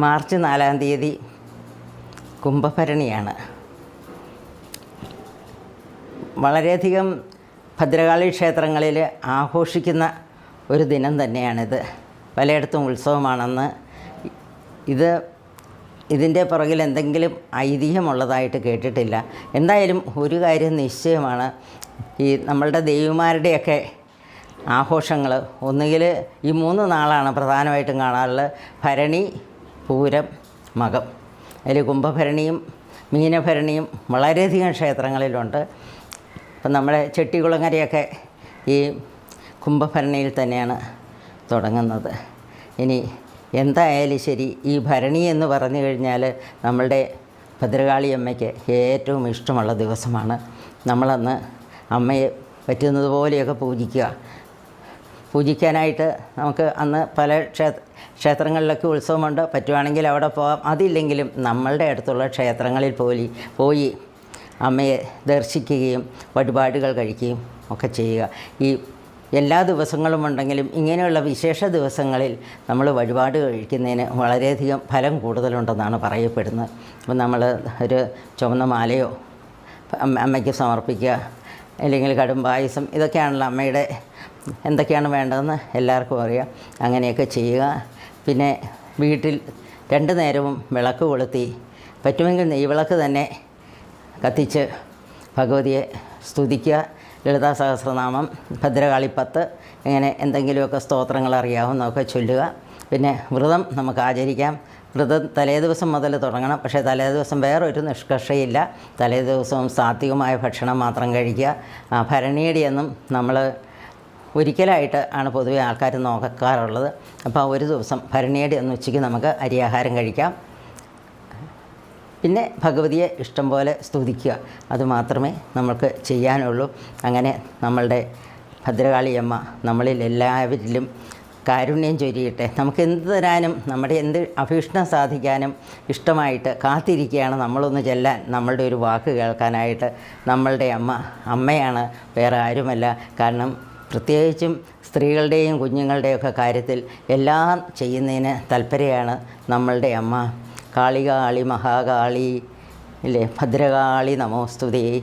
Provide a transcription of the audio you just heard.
March നാലാം തീയതി കുംഭഭരണിയാണ്. വളരെയധികം ഭദ്രകാളി ക്ഷേത്രങ്ങളിൽ ആഘോഷിക്കുന്ന ഒരു ദിനം തന്നെയാണിത്. പലയിടത്തും ഉത്സവമാണെന്ന്. ഇത് ഇതിന്റെ പുറകിൽ എന്തെങ്കിലും ഐതിഹ്യമുള്ളതായിട്ട് കേട്ടിട്ടില്ല. എന്തായാലും ഒരു കാര്യം നിശ്ചയമാണ്. ഈ നമ്മളുടെ ദേവിമാരുടെയൊക്കെ ആഘോഷങ്ങൾ ഒന്നുകിൽ ഈ മൂന്ന് നാളാണ് പ്രധാനമായിട്ടും കാണാറുള്ളത്. ഭരണി പൂരം മകം. അതിൽ കുംഭഭരണിയും മീനഭരണിയും വളരെയധികം ക്ഷേത്രങ്ങളിലുണ്ട്. ഇപ്പം നമ്മുടെ ചെട്ടികുളങ്ങരയൊക്കെ ഈ കുംഭഭരണിയിൽ തന്നെയാണ് തുടങ്ങുന്നത്. ഇനി എന്തായാലും ശരി ഈ ഭരണി എന്ന് പറഞ്ഞു കഴിഞ്ഞാൽ നമ്മളുടെ ഭദ്രകാളി അമ്മയ്ക്ക് ഏറ്റവും ഇഷ്ടമുള്ള ദിവസമാണ്. നമ്മളന്ന് അമ്മയെ പറ്റുന്നത് പോലെയൊക്കെ പൂജിക്കുക. പൂജിക്കാനായിട്ട് നമുക്ക് അന്ന് പല ക്ഷേത്ര ക്ഷേത്രങ്ങളിലൊക്കെ ഉത്സവമുണ്ട്. പറ്റുവാണെങ്കിൽ അവിടെ പോകാം അതില്ലെങ്കിലും നമ്മളുടെ അടുത്തുള്ള ക്ഷേത്രങ്ങളിൽ പോയി പോയി അമ്മയെ ദർശിക്കുകയും വഴിപാടുകൾ കഴിക്കുകയും ഒക്കെ ചെയ്യുക. ഈ എല്ലാ ദിവസങ്ങളും ഉണ്ടെങ്കിലും ഇങ്ങനെയുള്ള വിശേഷ ദിവസങ്ങളിൽ നമ്മൾ വഴിപാട് കഴിക്കുന്നതിന് വളരെയധികം ഫലം കൂടുതലുണ്ടെന്നാണ് പറയപ്പെടുന്നത്. അപ്പം നമ്മൾ ഒരു ചുവന്ന മാലയോ അമ്മയ്ക്ക് സമർപ്പിക്കുക അല്ലെങ്കിൽ കടും പായസം ഇതൊക്കെയാണല്ലോ അമ്മയുടെ എന്തൊക്കെയാണ് വേണ്ടതെന്ന് എല്ലാവർക്കും അറിയാം. അങ്ങനെയൊക്കെ ചെയ്യുക. പിന്നെ വീട്ടിൽ രണ്ട് നേരവും വിളക്ക് കൊളുത്തി പറ്റുമെങ്കിൽ നെയ്വിളക്ക് തന്നെ കത്തിച്ച് ഭഗവതിയെ സ്തുതിക്കുക. ലളിതാ സഹസ്രനാമം ഭദ്രകാളിപ്പത്ത് ഇങ്ങനെ എന്തെങ്കിലുമൊക്കെ സ്തോത്രങ്ങൾ അറിയാവുന്നതൊക്കെ ചൊല്ലുക. പിന്നെ വ്രതം നമുക്ക് ആചരിക്കാം. വ്രതം തലേ ദിവസം മുതൽ തുടങ്ങണം. പക്ഷേ തലേ ദിവസം വേറൊരു നിഷ്കർഷയില്ല. തലേ ദിവസവും സാത്വികമായ ഭക്ഷണം മാത്രം കഴിക്കുക. ഭരണീടി എന്നും നമ്മൾ ഒരിക്കലായിട്ട് ആണ് പൊതുവെ ആൾക്കാർ നോക്കാറുള്ളത്. അപ്പോൾ ഒരു ദിവസം ഭരണിയുടെ എന്ന് ഉച്ചയ്ക്ക് നമുക്ക് അരിയാഹാരം കഴിക്കാം. പിന്നെ ഭഗവതിയെ ഇഷ്ടം പോലെ സ്തുതിക്കുക. അതുമാത്രമേ നമുക്ക് ചെയ്യാനുള്ളൂ. അങ്ങനെ നമ്മളുടെ ഭദ്രകാളിയമ്മ നമ്മളിൽ എല്ലാവരിലും കാരുണ്യം ചൊരിയട്ടെ. നമുക്ക് എന്ത് തരാനും നമ്മുടെ എന്ത് അഭീഷ്ടം സാധിക്കാനും ഇഷ്ടമായിട്ട് കാത്തിരിക്കുകയാണ് നമ്മളൊന്ന് ചെല്ലാൻ നമ്മളുടെ ഒരു വാക്ക് കേൾക്കാനായിട്ട് നമ്മളുടെ അമ്മ അമ്മയാണ് വേറെ ആരുമല്ല. കാരണം പ്രത്യേകിച്ചും സ്ത്രീകളുടെയും കുഞ്ഞുങ്ങളുടെയൊക്കെ കാര്യത്തിൽ എല്ലാം ചെയ്യുന്നതിന് താല്പര്യമാണ് നമ്മളുടെ അമ്മ. കാളികാളി മഹാകാളി ഇല്ലേ? ഭദ്രകാളി നമോസ്തുതേ